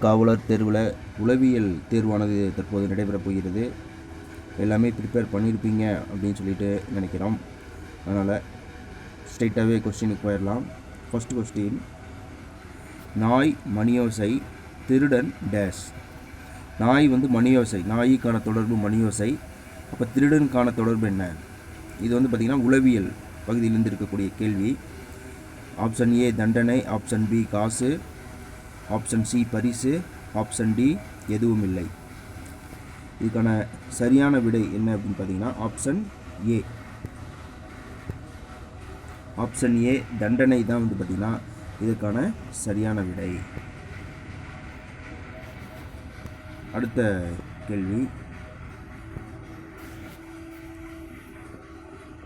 காவலர் தேர்வில் உளவியல் தேர்வானது தற்போது நடைபெறப் போகிறது. எல்லாமே ப்ரிப்பேர் பண்ணியிருப்பீங்க அப்படின்னு சொல்லிட்டு நினைக்கிறோம். அதனால் ஸ்ட்ரைட்டாகவே கொஸ்டினுக்கு போயிடலாம். ஃபஸ்ட் கொஸ்டின் நாய் மணியோசை திருடன் டேஷ் நாய் வந்து மணியோசை. நாய்க்கான தொடர்பு மணியோசை. அப்போ திருடனுக்கான தொடர்பு என்ன? இது வந்து பார்த்திங்கன்னா உளவியல் பகுதியிலிருந்து இருக்கக்கூடிய கேள்வி. ஆப்ஷன் ஏ தண்டனை. ஆப்ஷன் பி காசு. ஆப்ஷன் சி பரிசு ஆப்ஷன் டி எதுவும் இல்லை இதுக்கான சரியான விடை என்ன அப்படின்னு பார்த்தீங்கன்னா ஆப்ஷன் ஏ. ஆப்ஷன் ஏ தண்டனை தான் வந்து பார்த்திங்கன்னா இதுக்கான சரியான விடை. அடுத்த கேள்வி.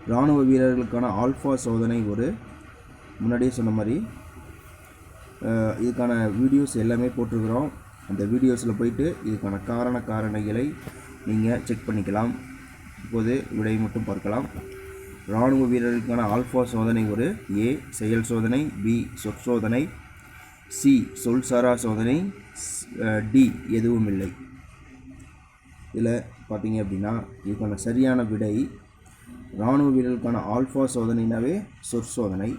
இராணுவ வீரர்களுக்கான ஆல்ஃபா சோதனை ஒரு முன்னாடியே சொன்ன மாதிரி இதுக்கான வீடியோஸ் எல்லாமே போட்டிருக்கிறோம். அந்த வீடியோஸில் போயிட்டு இதுக்கான காரண காரணிகளை நீங்கள் செக் பண்ணிக்கலாம். இப்போது விடை மட்டும் பார்க்கலாம். இராணுவ வீரர்களுக்கான ஆல்ஃபா சோதனை ஒரு ஏ செயல் சோதனை பி சொற்சோதனை சி சொல்சாரா சோதனை டி எதுவும் இல்லை. இதில் பார்த்தீங்க அப்படின்னா இதுக்கான சரியான விடை இராணுவ வீரர்களுக்கான ஆல்ஃபா சோதனைனாவே சொற்சோதனை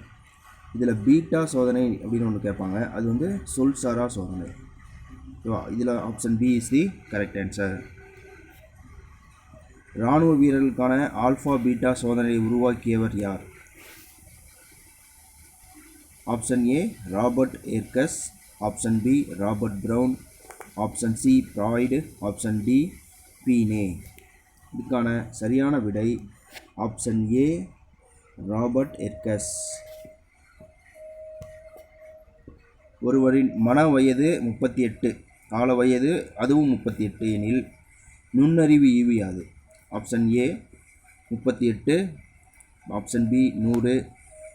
இதில் பீட்டா சோதனை அப்படின்னு ஒன்று கேட்பாங்க. அது வந்து சொல்சாரா சோதனை. ஓகேவா? இதில் option B is the correct answer இராணுவ வீரர்களுக்கான ஆல்ஃபா பீட்டா சோதனையை உருவாக்கியவர் யார்? Option A Robert Yerkes option B Robert Brown option C Freud option D Binet இதுக்கான சரியான விடை ஆப்ஷன் ஏ ராபர்ட் எர்கஸ் ஒருவரின் மன வயது முப்பத்தி எட்டு கால வயது அதுவும் முப்பத்தி எட்டு எனில் நுண்ணறிவு ஈவி யாது ஆப்ஷன் ஏ முப்பத்தி எட்டு ஆப்ஷன் பி நூறு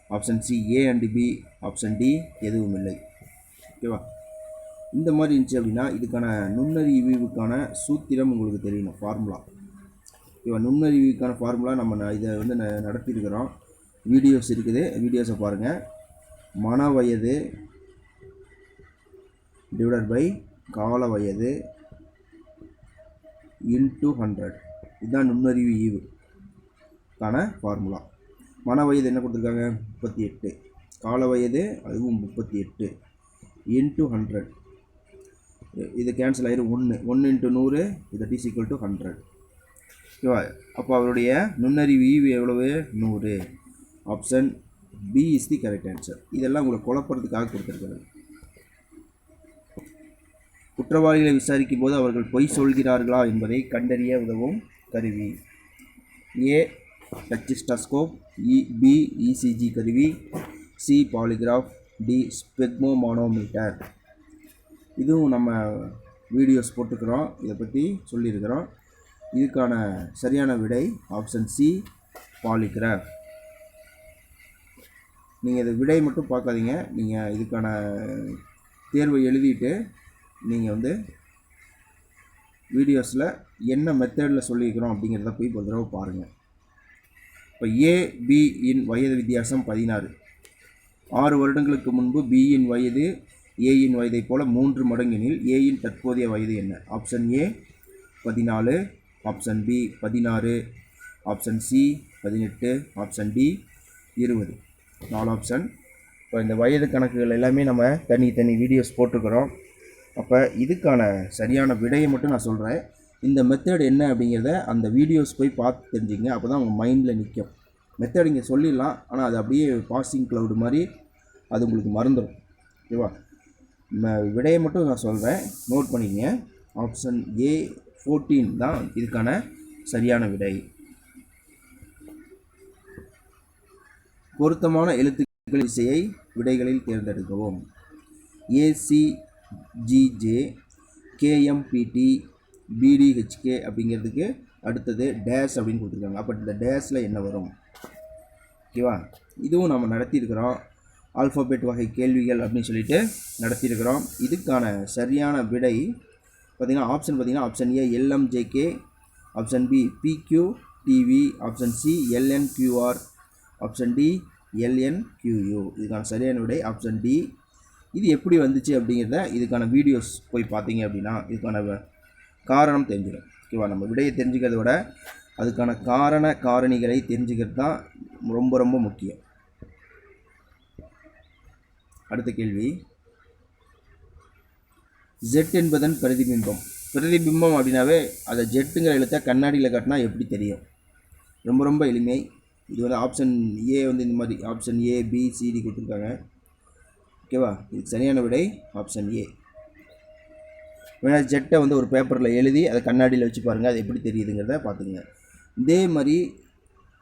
option C A and B option D எதுவும் இல்லை ஓகேவா? இந்த மாதிரி இருந்துச்சு அப்படின்னா இதுக்கான நுண்ணறிவுக்கான சூத்திரம் உங்களுக்கு தெரியணும் ஃபார்முலா. ஓகேவா? நுண்ணறிவுக்கான ஃபார்முலா நம்ம இதை வந்து ந- நடத்தியிருக்கிறோம். வீடியோஸ் இருக்குது வீடியோஸை பாருங்கள் மன வயது டிவைடட் பை கால வயது இன்டூ ஹண்ட்ரட் இதுதான் நுண்ணறிவு ஈவு ஃபார்முலா மன வயது என்ன கொடுத்துருக்காங்க? முப்பத்தி எட்டு. கால வயது அதுவும் முப்பத்தி எட்டு. இன்டூ ஹண்ட்ரட் இது கேன்சல் ஆயிரும் ஒன்று ஒன்று இன்ட்டு நூறு இது இஸ் ஈக்குவல் டு ஹண்ட்ரட் ஓகேவா அப்போ அவருடைய நுண்ணறிவு ஈவு எவ்வளவு? நூறு. Option B is the correct answer இதெல்லாம் உங்களை குழப்பறதுக்காக கொடுத்துருக்காங்க குற்றவாளிகளை விசாரிக்கும் போது அவர்கள் பொய் சொல்கிறார்களா என்பதை கண்டறிய உதவும் கருவி. A. Tachistoscope E B ECG கருவி சி பாலிகிராஃப் டி ஸ்பெக்மோமானோமீட்டர் இதுவும் நம்ம வீடியோஸ் போட்டுக்கிறோம். இதை பற்றி சொல்லியிருக்கிறோம். இதுக்கான சரியான விடை ஆப்ஷன் சி பாலிகிராஃப் நீங்கள் இதை விடை மட்டும் பார்க்காதீங்க. நீங்கள் இதுக்கான தேர்வை எழுதிட்டு நீங்கள் வந்து வீடியோஸில் என்ன மெத்தடில் சொல்லியிருக்கிறோம் அப்படிங்கிறத போய் ஒரு தடவை பாருங்கள் இப்போ ஏ பி இன் வயது வித்தியாசம் பதினாறு. ஆறு வருடங்களுக்கு முன்பு பியின் வயது ஏயின் வயதைப் போல மூன்று மடங்கினில் ஏயின் தற்போதைய வயது என்ன? ஆப்ஷன் ஏ பதினாலு ஆப்ஷன் பி பதினாறு ஆப்ஷன் சி பதினெட்டு ஆப்ஷன் டி இருபது. நாலு ஆப்ஷன் இப்போ இந்த வயது கணக்குகள் எல்லாமே நம்ம தனி தனி வீடியோஸ் போட்டிருக்கிறோம். அப்போ இதுக்கான சரியான விடையை மட்டும் நான் சொல்கிறேன் இந்த மெத்தட் என்ன அப்படிங்கிறத அந்த வீடியோஸ் போய் பார்த்து தெரிஞ்சுங்க. அப்போ தான் உங்கள் மைண்டில் நிற்கும் மெத்தட் இங்கே சொல்லிடலாம். ஆனால் அது அப்படியே பாசிங் க்ளவுடு மாதிரி அது உங்களுக்கு மறந்துடும் ஓகேவா? ம- விடையை மட்டும் நான் சொல்கிறேன் நோட் பண்ணிக்கங்க. ஆப்ஷன் ஏ ஃபோர்டீன் தான் இதுக்கான சரியான விடை. பொருத்தமான எழுத்துக்கள் இசையை விடைகளில் தேர்ந்தெடுக்கவும். ஏசி ஜிஜே கேஎம்பிடி பிடிஹெச்கே அப்படிங்கிறதுக்கு அடுத்தது டேஷ் அப்படின்னு கொடுத்துருக்காங்க. அப்போ இந்த டேஷில் என்ன வரும்? ஓகேவா? இதுவும் நம்ம நடத்தியிருக்கிறோம். ஆல்ஃபாபெட் வகை கேள்விகள் அப்படின்னு சொல்லிட்டு நடத்தியிருக்கிறோம். இதுக்கான சரியான விடை பார்த்திங்கன்னா ஆப்ஷன் பார்த்திங்கன்னா option A LMJK option B PQ TV option C LNQR option D LNQU இதுக்கான சரியான விடை ஆப்ஷன் டி இது எப்படி வந்துச்சு அப்படிங்கிறத இதுக்கான வீடியோஸ் போய் பார்த்தீங்க அப்படின்னா இதுக்கான காரணம் தெரிஞ்சிடும். ஓகேவா நம்ம விடையை தெரிஞ்சுக்கிறத விட அதுக்கான காரண காரணிகளை தெரிஞ்சுக்கிறது தான் ரொம்ப ரொம்ப முக்கியம். அடுத்த கேள்வி. ஜெட் என்பதன் பிரதிபிம்பம். பிரதிபிம்பம் அப்படின்னாவே அதை ஜெட்டுங்கிற எழுத்த கண்ணாடியில் காட்டினா எப்படி தெரியும்? ரொம்ப ரொம்ப எளிமை. இது வந்து ஆப்ஷன் ஏ வந்து இந்த மாதிரி ஆப்ஷன் ஏ பி சிடி கொடுத்துருக்காங்க. ஓகேவா இதுக்கு சரியான விடை ஆப்ஷன் ஏ வேணா ஜெட்டை வந்து ஒரு பேப்பரில் எழுதி அதை கண்ணாடியில் வச்சு பாருங்கள் அது எப்படி தெரியுதுங்கிறத பார்த்துங்க இதே மாதிரி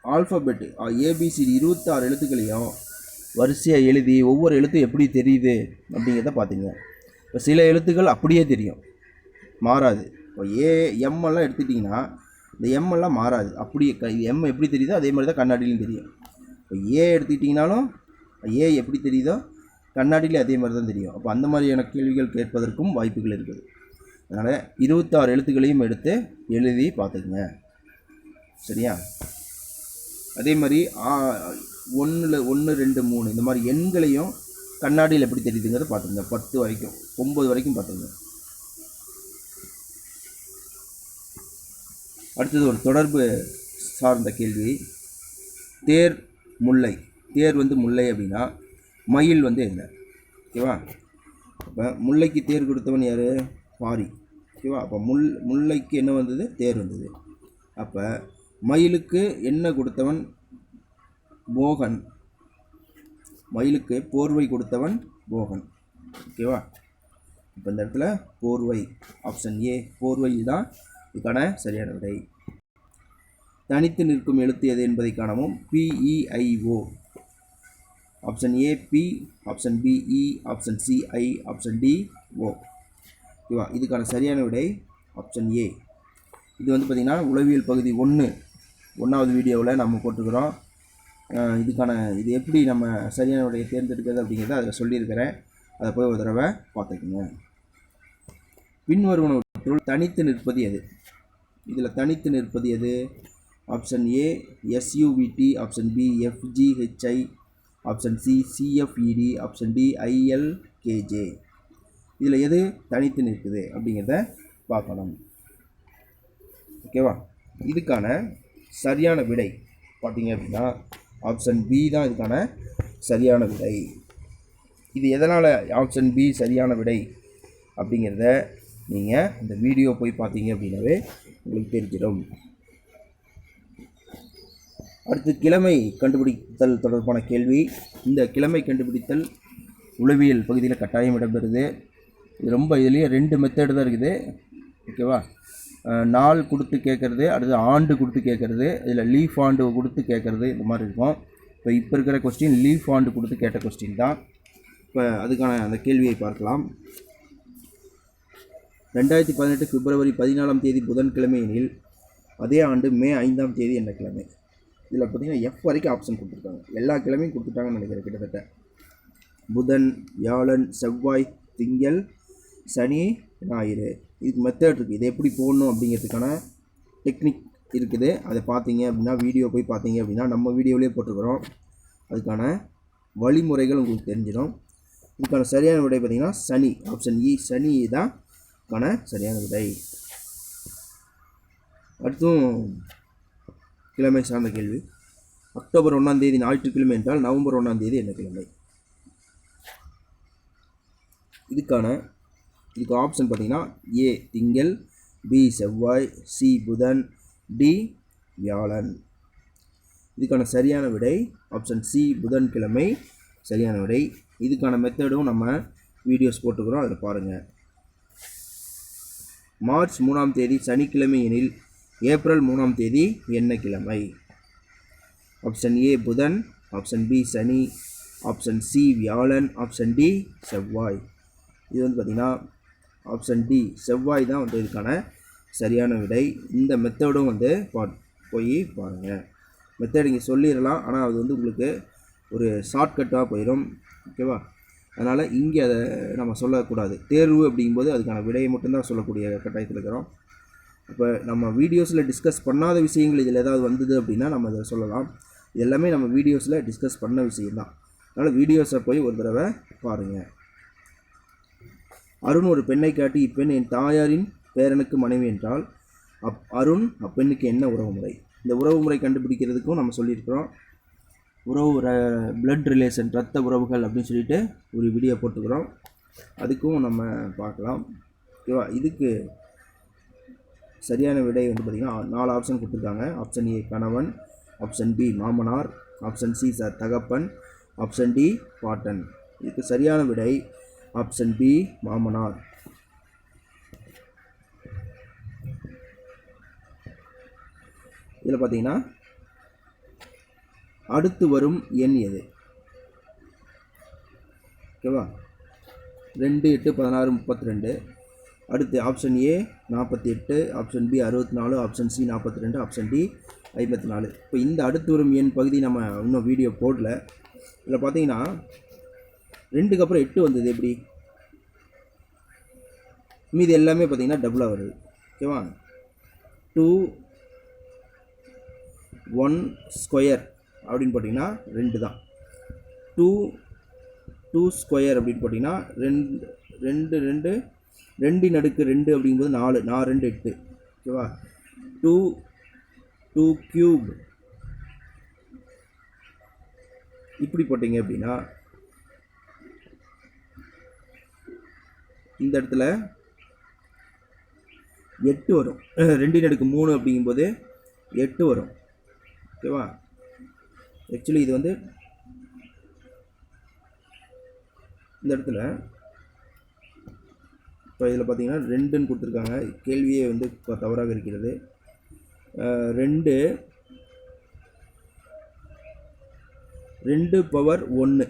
ஆல்ஃபபெட்டு ஏபிசிடி இருபத்தாறு எழுத்துக்களையும் வரிசையாக எழுதி ஒவ்வொரு எழுத்தும் எப்படி தெரியுது அப்படிங்கிறத பார்த்துங்க இப்போ சில எழுத்துக்கள் அப்படியே தெரியும். மாறாது. இப்போ ஏ எம் எல்லாம் எடுத்துட்டிங்கன்னா இந்த எம் எல்லாம் மாறாது. அப்படியே க எம் எப்படி தெரியுதோ அதே மாதிரி தான் கண்ணாடியிலும் தெரியும். இப்போ ஏ எடுத்துக்கிட்டிங்கனாலும் ஏ எப்படி தெரியுதோ கண்ணாடியிலே அதே மாதிரி தான் தெரியும். அப்போ அந்த மாதிரியான கேள்விகள் கேட்பதற்கும் வாய்ப்புகள் இருக்குது. அதனால் இருபத்தாறு எழுத்துக்களையும் எடுத்து எழுதி பார்த்துக்குங்க. சரியா? அதே மாதிரி ஒன்றில் ஒன்று ரெண்டு மூணு இந்த மாதிரி எண்களையும் கண்ணாடியில் எப்படி தெரியுதுங்கிறத பார்த்துங்க பத்து வரைக்கும் ஒம்பது வரைக்கும் பார்த்துங்க அடுத்தது ஒரு தொடர்பு சார்ந்த கேள்வி. தேர் முல்லை. தேர் வந்து முல்லை அப்படின்னா மயில் வந்து என்ன ஓகேவா? இப்போ முல்லைக்கு தேர் கொடுத்தவன் யார்? பாரி. ஓகேவா? அப்போ முல் முல்லைக்கு என்ன வந்தது? தேர் வந்தது. அப்போ மயிலுக்கு என்ன கொடுத்தவன்? போகன். மயிலுக்கு போர்வை கொடுத்தவன் போகன். ஓகேவா? இப்போ இந்த இடத்துல போர்வை ஆப்ஷன் ஏ போர்வை தான் இதுக்கான சரியான விடை. தனித்து நிற்கும் எழுத்து எது என்பதை காணவும். BEIO option A B option B E option C I option D O ஓகேவா இதுக்கான சரியான விடை ஆப்ஷன் ஏ இது வந்து பார்த்திங்கன்னா உளவியல் பகுதி ஒன்று ஒன்றாவது வீடியோவில் நம்ம போட்டுக்கிறோம் இதுக்கான இது எப்படி நம்ம சரியான விடையை தேர்ந்தெடுக்கிறது அப்படிங்கிறத அதில் சொல்லியிருக்கிறேன். அதை போய் ஒரு தடவை பார்த்துக்குங்க. பின்வருவனவற்றுள் தனித்து நிற்பது எது? இதில் தனித்து நிற்பது எது? Option A SUVT option B FGHI option C CFET option D ILKJ இதில் எது தனித்து நிற்குது அப்படிங்கிறத பார்க்கணும். ஓகேவா இதுக்கான சரியான விடை பார்த்தீங்க அப்படின்னா ஆப்ஷன் பி தான் இதுக்கான சரியான விடை. இது எதனால் ஆப்ஷன் பி சரியான விடை அப்படிங்கிறத நீங்கள் இந்த வீடியோ போய் பார்த்தீங்க அப்படின்னாவே உங்களுக்கு தெரிஞ்சிடும். அடுத்து கிழமை கண்டுபிடித்தல் தொடர்பான கேள்வி. இந்த கிழமை கண்டுபிடித்தல் உளவியல் பகுதியில் கட்டாயம் இடம்பெறுது. இது ரொம்ப இதுலேயே ரெண்டு மெத்தடு தான் இருக்குது. ஓகேவா நாள் கொடுத்து கேட்குறது அடுத்து ஆண்டு கொடுத்து கேட்குறது இதில் லீஃப் ஆண்டு கொடுத்து கேட்குறது இந்த மாதிரி இருக்கும். இப்போ இப்போ இருக்கிற கொஸ்டின் லீஃப் ஆண்டு கொடுத்து கேட்ட கொஸ்டின் தான். இப்போ அதுக்கான அந்த கேள்வியை பார்க்கலாம். ரெண்டாயிரத்தி பதினெட்டு பிப்ரவரி பதினாலாம் தேதி புதன்கிழமை எனில் அதே ஆண்டு மே ஐந்தாம் தேதி என்ன கிழமை? இதில் பார்த்தீங்கன்னா எஃப் வரைக்கும் ஆப்ஷன் கொடுத்துருக்காங்க. எல்லா கிழமையும் கொடுத்துட்டாங்கன்னு நினைக்கிறேன் கிட்டத்தட்ட. புதன் வியாழன் செவ்வாய் திங்கள் சனி ஞாயிறு. இதுக்கு மெத்தட் இருக்குது இதை எப்படி போடணும் அப்படிங்கிறதுக்கான டெக்னிக் இருக்குது. அதை பார்த்தீங்க அப்படின்னா வீடியோ போய் பார்த்தீங்க அப்படின்னா நம்ம வீடியோவிலே போட்டிருக்கிறோம். அதுக்கான வழிமுறைகள் உங்களுக்கு தெரிஞ்சிடும். இதுக்கான சரியான விடை பார்த்தீங்கன்னா சனி. ஆப்ஷன் இ e, சனி தான் கான சரியான விடை. அடுத்தும் கிழமை சார்ந்த கேள்வி. அக்டோபர் ஒன்றாம் தேதி ஞாயிற்றுக்கிழமை என்றால் நவம்பர் ஒன்றாம் தேதி என்ன கிழமை. இதுக்கான இதுக்கு ஆப்ஷன் பார்த்தீங்கன்னா ஏ திங்கள் பி செவ்வாய் சி புதன் டி வியாழன். இதுக்கான சரியான விடை ஆப்ஷன் சி புதன்கிழமை சரியான விடை. இதுக்கான மெத்தடும் நம்ம வீடியோஸ் போட்டுக்கிறோம் அதில் பாருங்கள் மார்ச் மூணாம் தேதி சனிக்கிழமை எனில் ஏப்ரல் மூணாம் தேதி என்ன கிழமை? ஆப்ஷன் ஏ புதன். ஆப்ஷன் பி சனி. ஆப்ஷன் சி வியாழன். ஆப்ஷன் டி செவ்வாய். இது வந்து பார்த்திங்கன்னா ஆப்ஷன் டி செவ்வாய் தான் வந்து இதுக்கான சரியான விடை. இந்த மெத்தடும் வந்து பா போய் பாருங்கள் மெத்தட் இங்கே சொல்லிடலாம். ஆனால் அது வந்து உங்களுக்கு ஒரு ஷார்ட்கட்டாக போயிடும் ஓகேவா அதனால் இங்கே அதை நம்ம சொல்லக்கூடாது. தேர்வு அப்படிங்கும்போது அதுக்கான விடையை மட்டும்தான் சொல்லக்கூடிய கட்டாயத்தில் இருக்கிறோம். இப்போ நம்ம வீடியோஸில் டிஸ்கஸ் பண்ணாத விஷயங்கள் இதில் ஏதாவது வந்தது அப்படின்னா நம்ம அதை சொல்லலாம். இது எல்லாமே நம்ம வீடியோஸில் டிஸ்கஸ் பண்ண விஷயம்தான் அதனால் வீடியோஸை போய் ஒரு தடவை பாருங்கள் அருண் ஒரு பெண்ணை காட்டி இப்பெண் என் தாயாரின் பேரனுக்கு மனைவி என்றால் அப் அருண் அப்பெண்ணுக்கு என்ன உறவு முறை? இந்த உறவு முறை கண்டுபிடிக்கிறதுக்கும் நம்ம சொல்லியிருக்கிறோம். உறவு பிளட் ரிலேஷன் ரத்த உறவுகள் அப்படின்னு சொல்லிட்டு ஒரு வீடியோ போட்டுக்கிறோம். அதுக்கும் நம்ம பார்க்கலாம். ஓகேவா? இதுக்கு சரியான விடை வந்து பார்த்திங்கன்னா நாலு ஆப்ஷன் கொடுத்துருக்காங்க. ஆப்ஷன் ஏ கணவன். ஆப்ஷன் பி மாமனார். ஆப்ஷன் சி சார் தகப்பன். ஆப்ஷன் டி பாட்டன். இதுக்கு சரியான விடை. ஆப்ஷன் பி மாமனார். இதில் பார்த்தீங்கன்னா அடுத்து வரும் எண் எது? ஓகேவா? ரெண்டு எட்டு பதினாறு முப்பத்தி ரெண்டு. அடுத்து ஆப்ஷன் ஏ நாற்பத்தி எட்டு ஆப்ஷன் பி அறுபத்தி நாலு ஆப்ஷன் சி நாற்பத்தி ரெண்டு ஆப்ஷன் டி ஐம்பத்தி நாலு இப்போ இந்த அடுத்து வரும் எண் பகுதி நம்ம இன்னும் வீடியோ போடல. இதில் பார்த்தீங்கன்னா ரெண்டுக்கு அப்புறம் எட்டு வந்தது எப்படி? மீதி எல்லாமே பார்த்தீங்கன்னா டபுளாக வருது. ஓகேவா டூ ஒன் ஸ்கொயர் அப்படின்னு போட்டிங்கன்னா ரெண்டு தான் டூ டூ ஸ்கொயர் அப்படின்னு போட்டிங்கன்னா ரெண்டு ரெண்டு ரெண்டு ரெண்டு நடுக்கு ரெண்டு அப்படிங்கும்போது நாலு நான் ரெண்டு எட்டு ஓகேவா? டூ டூ க்யூப் இப்படி போட்டிங்க அப்படின்னா இந்த இடத்துல எட்டு வரும். ரெண்டு நடுக்கு மூணு அப்படிங்கும்போது எட்டு வரும். ஓகேவா? ஆக்சுவலி இது வந்து இந்த இடத்துல இப்போ இதில் பார்த்தீங்கன்னா ரெண்டுன்னு கொடுத்துருக்காங்க. கேள்வியே வந்து இப்போ தவறாக இருக்கிறது. ரெண்டு. ரெண்டு பவர் ஒன்று.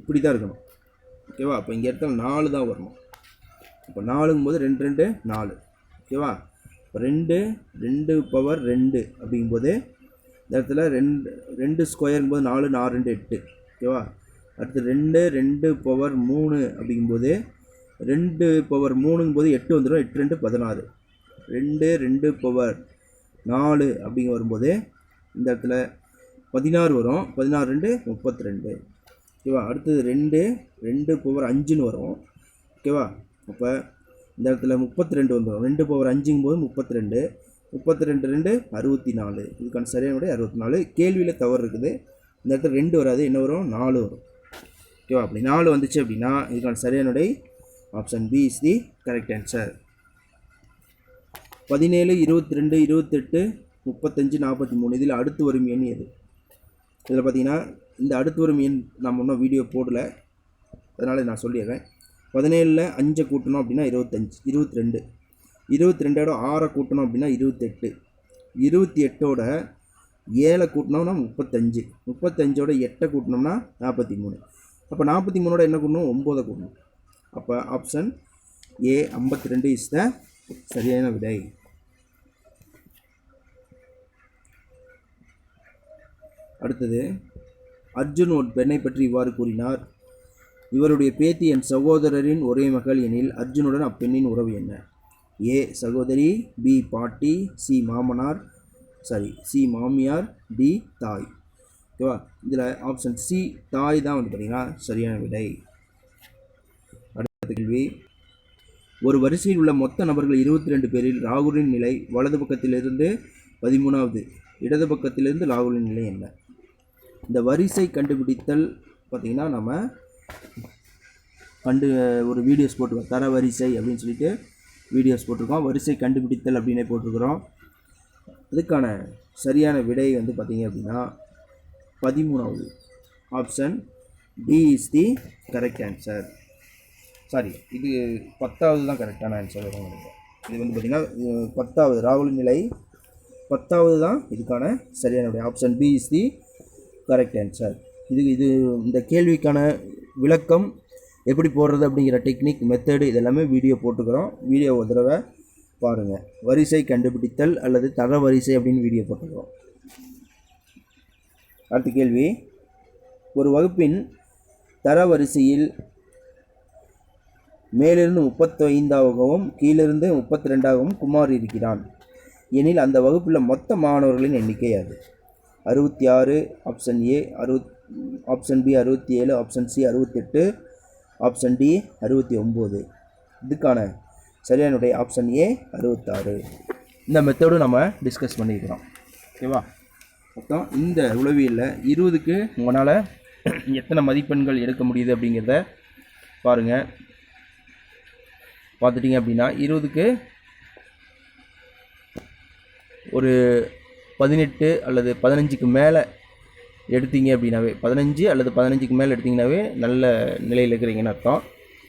இப்படி தான் இருக்கணும். ஓகேவா அப்போ இங்கே இடத்துல நாலு தான் வரணும். இப்போ நாலுங்கும் போது ரெண்டு ரெண்டு நாலு. ஓகேவா இப்போ ரெண்டு ரெண்டு பவர் ரெண்டு அப்படிங்கும்போது இந்த இடத்துல ரெண்டு ரெண்டு ஸ்கொயருங்கும் போது நாலு நாலு ரெண்டு எட்டு. ஓகேவா அடுத்து ரெண்டு ரெண்டு பவர் மூணு அப்படிங்கும்போது ரெண்டு பவர் மூணுங்கும் போது எட்டு வந்துடும். எட்டு ரெண்டு பதினாறு. ரெண்டு ரெண்டு பவர் நாலு அப்படிங்க வரும்போது இந்த இடத்துல பதினாறு வரும். பதினாறு ரெண்டு முப்பத்தி ரெண்டு ஓகேவா? அடுத்தது ரெண்டு ரெண்டு பவர் அஞ்சுன்னு வரும். ஓகேவா? அப்போ இந்த இடத்துல முப்பத்தி ரெண்டு வந்துடும். ரெண்டு பவர் அஞ்சுங்கும் போது முப்பத்தி ரெண்டு முப்பத்தி ரெண்டு ரெண்டு அறுபத்தி நாலு இதுக்கான சரியான விட அறுபத்தி நாலு கேள்வியில் தவறு இருக்குது. இந்த இடத்துல ரெண்டு வராது. என்ன வரும்? நாலு வரும். ஓகேவா? அப்படி நாலு வந்துச்சு அப்படின்னா இதுக்கான சரியான விடை option B is the correct answer. பதினேழு இருபத்தி ரெண்டு இருபத்தெட்டு முப்பத்தஞ்சு நாற்பத்தி மூணு. இதில் அடுத்து வரும் எண் எது? இதில் பார்த்தீங்கன்னா இந்த அடுத்து வரும் எண் நம்ம இன்னும் வீடியோ போடல. அதனால் நான் சொல்லிடுறேன். பதினேழில் அஞ்சை கூட்டணும் அப்படின்னா இருபத்தஞ்சு இருபத்தி ரெண்டு இருபத்தி ரெண்டோட ஆறை கூட்டணும் அப்படின்னா இருபத்தெட்டு. இருபத்தி எட்டோட ஏழை கூட்டினோம்னா முப்பத்தஞ்சு. முப்பத்தஞ்சோட எட்டை கூட்டினோம்னா நாற்பத்தி மூணு. அப்போ நாற்பத்தி மூணோட என்ன கூட்டணும்? ஒம்போதை கூட்டணும். அப்போ ஆப்ஷன் ஏ ஐம்பத்தி ரெண்டு இஸ் த சரியான விடை. அடுத்தது அர்ஜுன் ஒரு பெண்ணை பற்றி இவ்வாறு கூறினார். இவருடைய பேத்தி என் சகோதரரின் ஒரே மகள் எனில் அர்ஜுனுடன் அப்பெண்ணின் உறவு என்ன? ஏ சகோதரி பி பாட்டி சி மாமனார் சாரி சி மாமியார் டி தாய். ஓகேவா? இதில் ஆப்ஷன் சி தாய் தான் வந்து பார்த்தீங்கன்னா சரியான விடை. கேள்வி. ஒரு வரிசையில் உள்ள மொத்த நபர்கள் இருபத்தி ரெண்டு பேரில் ராகுலின் நிலை வலது பக்கத்திலிருந்து பதிமூணாவது இடது பக்கத்திலிருந்து ராகுலின் நிலை என்ன? இந்த வரிசை கண்டுபிடித்தல் பார்த்திங்கன்னா நம்ம கண்டு ஒரு வீடியோஸ் போட்டிருக்கோம். தர வரிசை அப்படின்னு சொல்லிட்டு வீடியோஸ் போட்டிருக்கோம். வரிசை கண்டுபிடித்தல் அப்படின்னே போட்டிருக்கிறோம். அதுக்கான சரியான விடை வந்து பார்த்திங்க அப்படின்னா பதிமூணாவது. Option D is the correct answer. Sorry இது பத்தாவது தான் கரெக்டான ஆன்சர் வரும் இது வந்து பார்த்திங்கன்னா பத்தாவது ராகுல் நிலை. பத்தாவது தான் இதுக்கான சரியான option B is the correct answer இது இது இந்த கேள்விக்கான விளக்கம் எப்படி போடுறது அப்படிங்கிற டெக்னிக் மெத்தடு இதெல்லாமே வீடியோ போட்டுக்கிறோம். வீடியோ ஒரு தடவை பாருங்கள் வரிசை கண்டுபிடித்தல் அல்லது தர வரிசை அப்படின்னு வீடியோ போட்டுக்கிறோம். அடுத்த கேள்வி. ஒரு வகுப்பின் தரவரிசையில் மேலிருந்து முப்பத்தைந்தாகவும் கீழிருந்து முப்பத்தி ரெண்டாகவும் குமார் இருக்கிறான். எனில் அந்த வகுப்பில் மொத்த மாணவர்களின் எண்ணிக்கை அது. அறுபத்தி ஆறு ஆப்ஷன் ஏ அறுபத் ஆப்ஷன் பி அறுபத்தி ஏழு ஆப்ஷன் சி அறுபத்தெட்டு ஆப்ஷன் டி அறுபத்தி ஒம்பது இதுக்கான சரியானுடைய ஆப்ஷன் ஏ அறுபத்தாறு. இந்த மெத்தடும் நம்ம டிஸ்கஸ் பண்ணியிருக்கிறோம். ஓகேவா? மொத்தம் இந்த உளவியலில் இருபதுக்கு உங்களால் எத்தனை மதிப்பெண்கள் எடுக்க முடியுது அப்படிங்கிறத பாருங்கள் பார்த்துட்டிங்க அப்படின்னா இருபதுக்கு ஒரு பதினெட்டு அல்லது பதினஞ்சுக்கு மேலே எடுத்தீங்க அப்படின்னாவே பதினஞ்சு அல்லது பதினஞ்சுக்கு மேலே எடுத்தீங்கன்னாவே நல்ல நிலையில் இருக்கிறீங்கன்னு அர்த்தம்.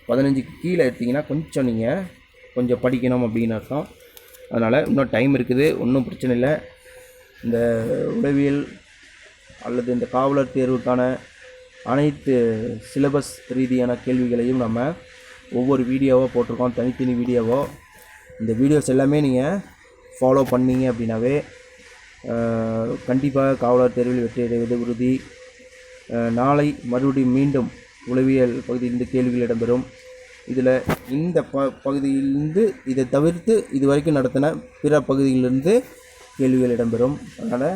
பதினஞ்சுக்கு கீழே எடுத்தீங்கன்னா கொஞ்சம் நீங்கள் கொஞ்சம் படிக்கணும் அப்படின்னு அர்த்தம். அதனால் இன்னும் டைம் இருக்குது ஒன்றும் பிரச்சனை இல்லை. இந்த உளவியல் அல்லது இந்த காவலர் தேர்வுக்கான அனைத்து சிலபஸ் ரீதியான கேள்விகளையும் நம்ம ஒவ்வொரு வீடியோவாக போட்டிருக்கோம் தனித்தனி வீடியோவோ. இந்த வீடியோஸ் எல்லாமே நீங்கள் ஃபாலோ பண்ணீங்க அப்படின்னாவே கண்டிப்பாக காவலர் தேர்வில் வெற்றி அடைவது உறுதி. நாளை மறுபடியும் மீண்டும் உளவியல் பகுதியிலிருந்து கேள்விகள் இடம்பெறும். இதில் இந்த ப பகுதியிலிருந்து இதை தவிர்த்து இது வரைக்கும் நடத்தின பிற பகுதியிலிருந்து கேள்விகள் இடம்பெறும். அதனால்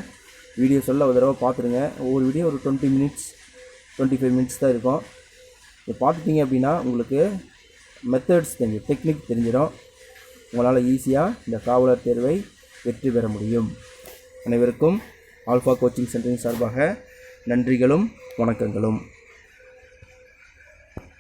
வீடியோ சொல்ல ஒரு தடவை பார்த்துருங்க. ஒவ்வொரு வீடியோ ஒரு twenty minutes twenty five minutes தான் இருக்கும். இதை பார்த்துட்டிங்க அப்படின்னா உங்களுக்கு மெத்தட்ஸ் தெரிஞ்சு டெக்னிக் தெரிஞ்சிடும். உங்களால் ஈஸியாக இந்த காவலர் தேர்வை வெற்றி பெற முடியும். அனைவருக்கும் ஆல்ஃபா கோச்சிங் சென்டரின் சார்பாக நன்றிகளும் வணக்கங்களும்.